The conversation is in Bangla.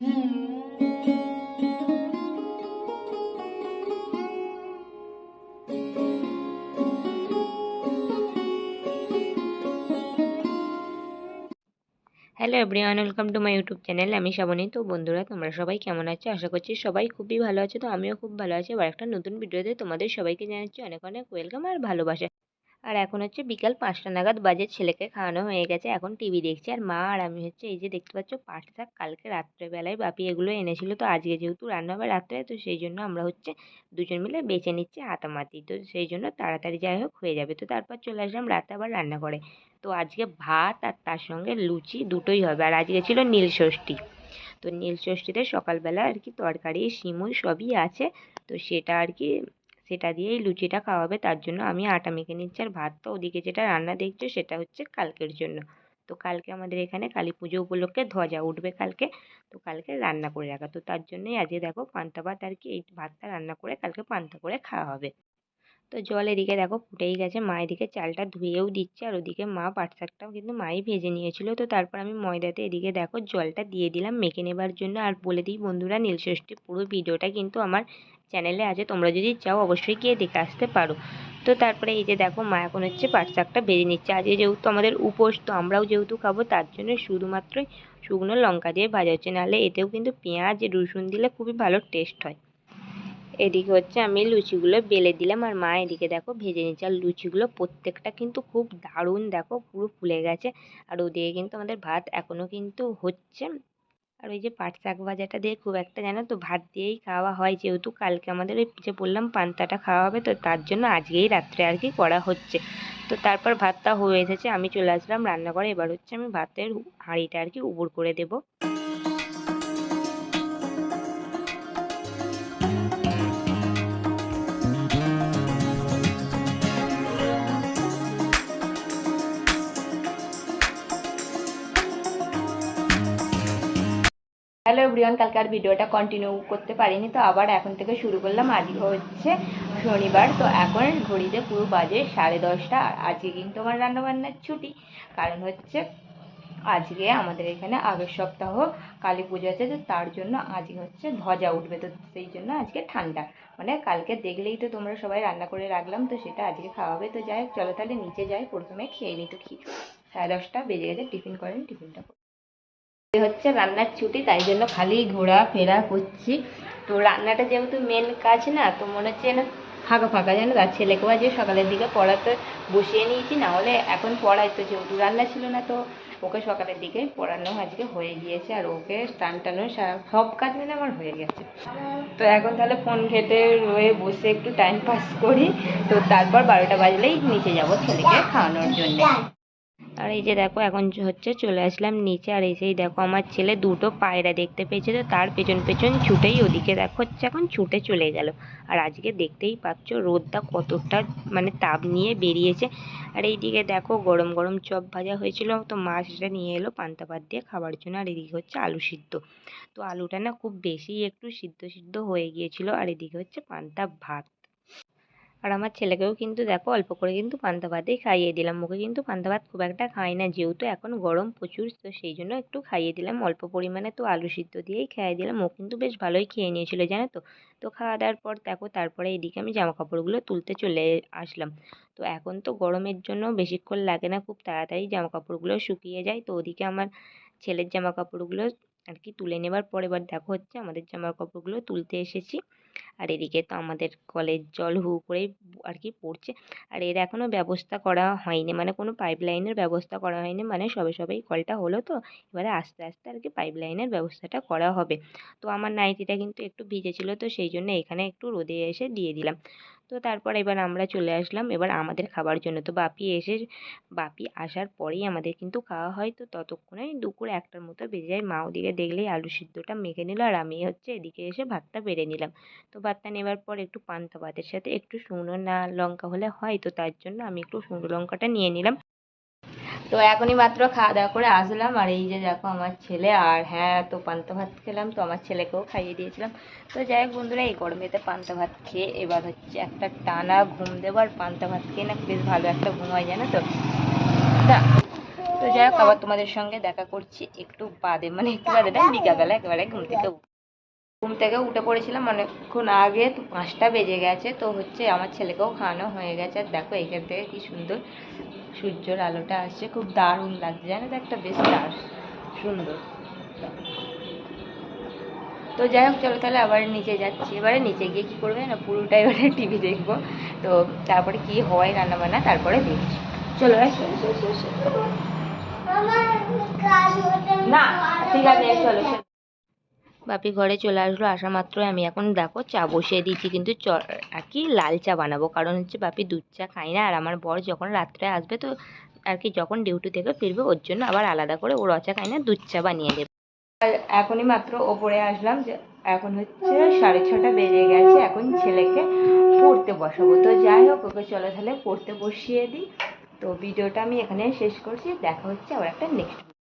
Hello everyone welcome to my YouTube channel আমি শ্রাবণী তো বন্ধুরা, তোমরা সবাই কেমন আছো? আশা করছি সবাই খুবই ভালো আছো। তো আমিও খুব ভালো আছি। আবার একটা নতুন ভিডিওতে তোমাদের সবাইকে জানাচ্ছি অনেক অনেক ওয়েলকাম আর ভালোবাসা। আর এখন হচ্ছে বিকাল পাঁচটা নাগাদ বাজে, ছেলেকে খাওয়ানো হয়ে গেছে। এখন টিভি দেখছি। আর মা আর আমি হচ্ছে এই যে দেখতে পাচ্ছ পাট শাক কালকে রাত্রেবেলায় বাপি এগুলো এনেছিল। তো আজকে যেহেতু রান্না হবে রাত্রে, তো সেই জন্য আমরা হচ্ছে দুজন মিলে বেছে নিচ্ছি হাতামাতি। তো সেই জন্য তাড়াতাড়ি যাই হোক হয়ে যাবে। তো তারপর চলে আসলাম রাতে আবার রান্না করে তো আজকে ভাত আর তার সঙ্গে লুচি দুটোই হবে। আর আজকে ছিল নীল ষষ্ঠী। তো নীল ষষ্ঠীতে সকালবেলা আর কি তরকারি সিমুই সবই আছে। তো সেটা আর কি সেটা দিয়েই লুচিটা খাওয়াবে, তার জন্য আমি আটা মেখে নিচ্ছি। আর ভাতটা ওদিকে যেটা রান্না দেখছ সেটা হচ্ছে কালকের জন্য। তো কালকে আমাদের এখানে কালী পুজো উপলক্ষে ধ্বজা উঠবে কালকে। তো কালকে রান্না করে রাখা। তো তার জন্যই আজকে দেখো পান্তা ভাত আর কি, এই ভাতটা রান্না করে কালকে পান্তা করে খাওয়া হবে। তো জল এদিকে দেখো ফুটেই গেছে। মা এদিকে চালটা ধুয়েও দিচ্ছে। আর ওদিকে মা শাকটাও কিন্তু মাই ভেজে নিয়েছিল। তো তারপর আমি ময়দাতে এদিকে দেখো জলটা দিয়ে দিলাম মেখে নেবার জন্য। আর বলে দিই বন্ধুরা, নীলষষ্ঠী পুরো ভিডিওটা কিন্তু আমার চ্যানেলে আছে, তোমরা যদি চাও অবশ্যই গিয়ে দেখে আসতে পারো। তো তারপরে এই যে দেখো, মা এখন হচ্ছে পাট শাকটা ভেজে নিচ্ছে। আজকে যেহেতু আমাদের উপোস, তো আমরাও যেহেতু খাব, তার জন্য শুধুমাত্রই শুকনো লঙ্কা দিয়ে ভাজা হচ্ছে। নাহলে এতেও কিন্তু পেঁয়াজ, রসুন দিলে খুবই ভালো টেস্ট হয়। এদিকে হচ্ছে আমি লুচিগুলো বেলে দিলাম, আর মা এদিকে দেখো ভেজে নিচ্ছে। আর লুচিগুলো প্রত্যেকটা কিন্তু খুব দারুণ, দেখো পুরো ফুলে গেছে। আর ওদিকে কিন্তু আমাদের ভাত এখনও কিন্তু হচ্ছে আর ওই যে পাট শাক ভাজাটা দিয়ে খুব একটা জানো তো ভাত দিয়েই খাওয়া হয়, যেহেতু কালকে আমাদের ওই যে বললাম পান্তাটা খাওয়া হবে, তো তার জন্য আজকেই রাত্রে আর কি করা হচ্ছে। তো তারপর ভাতটা হয়ে এসেছে, আমি চলে আসলাম রান্নাঘরে, এবার হচ্ছে আমি ভাতের হাঁড়িটা আর কি উবুর করে দেবো। হ্যালো এভরিওয়ান কালকে আর ভিডিওটা কন্টিনিউ করতে পারিনি, তো আবার এখন থেকে শুরু করলাম। আজকে হচ্ছে শনিবার, তো এখন ঘড়িতে পুরো বাজে সাড়ে দশটা। আর আজকে কিন্তু আমার রান্নাবান্নার ছুটি। কারণ হচ্ছে আজকে আমাদের এখানে আগের সপ্তাহ কালী পুজো আছে, তো তার জন্য আজকে হচ্ছে ধ্বজা উঠবে, তো সেই জন্য আজকে ঠান্ডা। মানে কালকে দেখলেই তো তোমরা সবাই রান্না করে রাখলাম, তো সেটা আজকে খাওয়াবে। তো যাই চলো তাহলে নিচে যাই, প্রথমে খেয়ে নিই তো খেয়ে সাড়ে দশটা বেজে গেছে, টিফিন করেন, টিফিনটা হচ্ছে, রান্নার ছুটি, তাই জন্য খালি ঘোরা ফেরা করছি। তো রান্নাটা যেহেতু মেন কাজ না, তো মনে হচ্ছে না ফাঁকা ফাঁকা জানো তার ছেলেকেও আজকে সকালের দিকে পড়াতে বসিয়ে নিয়েছি, না হলে এখন পড়াই তো যেহেতু রান্না ছিল না, তো ওকে সকালের দিকে পড়ানো আজকে হয়ে গিয়েছে, আর ওকে স্টান টানো সব কাজ মানে আমার হয়ে গেছে। তো এখন তাহলে ফোন ঘেটে রয়ে বসে একটু টাইম পাস করি, তো তারপর বারোটা বাজলেই নিচে যাব ছেলেকে খাওয়ানোর জন্য। আর এই যে দেখো, এখন হচ্ছে চলে আসলাম নিচে। আর এসেই দেখো, আমার ছেলে দুটো পায়রা দেখতে পেয়েছে তো, তার পেছন পেছন ছুটেই ওদিকে দেখো, হচ্ছে এখন ছুটে চলে গেল। আর আজকে দেখতেই পাচ্ছ, রোদটা কতটা মানে তাপ নিয়ে বেরিয়েছে। আর এইদিকে দেখো, গরম গরম চপ ভাজা হয়েছিল, তো মা সেটা নিয়ে এলো পান্তা ভাত দিয়ে খাবার জন্য। আর এদিকে হচ্ছে আলু সিদ্ধ। তো আলুটা না খুব বেশি একটু সিদ্ধ সিদ্ধ হয়ে গিয়েছিল, আর এদিকে হচ্ছে পান্তা ভাত। আর আমার ছেলেকেও কিন্তু দেখো অল্প করে কিন্তু পান্তা ভাতেই খাইয়ে দিলাম। ওকে কিন্তু পান্তা ভাত খুব একটা খাই না, যেহেতু এখন গরম প্রচুর, তো সেই জন্য একটু খাইয়ে দিলাম। অল্প পরিমাণে তো আলু সিদ্ধ দিয়েই খাইয়ে দিলাম। ও কিন্তু বেশ ভালোই খেয়ে নিয়েছিল, জানো তো। তো খাওয়া দাওয়ার পর দেখো তারপরে এদিকে আমি জামা কাপড়গুলো তুলতে চলে আসলাম। তো এখন তো গরমের জন্য বেশিক্ষণ লাগে না, খুব তাড়াতাড়ি জামা কাপড়গুলো শুকিয়ে যায়। তো ওদিকে আমার ছেলের জামা কাপড়গুলো আর কি তুলে নেবার পর এবার দেখো হচ্ছে আমাদের জামা কাপড়গুলো তুলতে এসেছি। আর এদিকে তো আমাদের কলের জল হু করে আর কি পড়ছে। আর এর এখনও ব্যবস্থা করা হয়নি মানে কোনো পাইপ লাইনের ব্যবস্থা করা হয়নি মানে সবে সবেই কলটা হলো তো, এবারে আস্তে আস্তে আর কি পাইপ লাইনের ব্যবস্থাটা করা হবে। তো আমার নাইটিটা কিন্তু একটু ভিজেছিলো তো, সেই জন্য এখানে একটু রোদে এসে দিয়ে দিলাম। তো তারপর এবার আমরা চলে আসলাম। এবার আমাদের খাবার জন্য। তো বাপি এসে, বাপি আসার পরেই আমাদের কিন্তু খাওয়া হয়। তো ততক্ষণে দুপুর একটার মতো বেজে যায়। মা ওদিকে দেখলেই আলু সিদ্ধটা মেখে নিল আর আমি হচ্ছে এদিকে এসে ভাতটা বেড়ে নিলাম। তো ভাতটা নেবার পর একটু পান্তা ভাতের সাথে একটু শুকনো না লঙ্কা হলে হয়। তো তার জন্য আমি একটু শুকনো লঙ্কাটা নিয়ে নিলাম। তো এখনই মাত্র খাওয়া দাওয়া করে আসলাম। আর এই যে দেখো আমার ছেলে, আর হ্যাঁ তো পান্তা ভাত খেলাম। তো আমার ছেলেকেও খাইয়ে দিয়েছিলাম। তো যাই হোক বন্ধুরা, এই গরমেতে পান্তা ভাত খেয়ে এবার হচ্ছে একটা টানা ঘুম দেবো। আর পান্তা ভাত খেয়ে না বেশ ভালো একটা ঘুম হয়, জানো তো? তা যাই হোক, আবার তোমাদের সঙ্গে দেখা করছি। একটু বাদে মানে একটু বাদে বিকালবেলা একেবারে ঘুম থেকে। ঘুম থেকে উঠে পড়েছিলাম অনেকক্ষণ আগে তো পাঁচটা বেজে গেছে তো হচ্ছে আমার ছেলেকেও খাওয়ানো হয়ে গেছে। আর দেখো এখান থেকে কি সুন্দর সূর্যের আলোটা আসছে খুব দারুণ লাগছে জানো তো একটা বেশ দার সুন্দর। তো যাই হোক চলো তাহলে আবার নিচে যাচ্ছি। এবারে নিচে গিয়ে কী করবে না পুরোটা এবারে টিভি দেখব। তো তারপরে কি হয় রান্না বান্না তারপরে দেখছি। চলো এসো। না ঠিক আছে চলো চলো। বাপি ঘরে চলে আসলো, আসা মাত্র আমি এখন দেখো চা বসিয়ে দিয়েছি কিন্তু চ, আর কি লাল চা বানাবো, কারণ হচ্ছে বাপি দুধ চা খাই না, আর আমার বর যখন রাত্রে আসবে তো আর কি যখন ডিউটি থেকে ফিরবে ওর জন্য আবার আলাদা করে ও রচা খাই না, দুধ চা বানিয়ে দেবে। আর এখনই মাত্র ওপরে আসলাম, যে এখন হচ্ছে সাড়ে ছটা বেজে গেছে, এখন ছেলেকে পড়তে বসাবো। তো যাই হোক, ওকে চলো তাহলে পড়তে বসিয়ে দিই। তো ভিডিওটা আমি এখানে শেষ করছি, দেখা হচ্ছে আবার একটা নেক্সট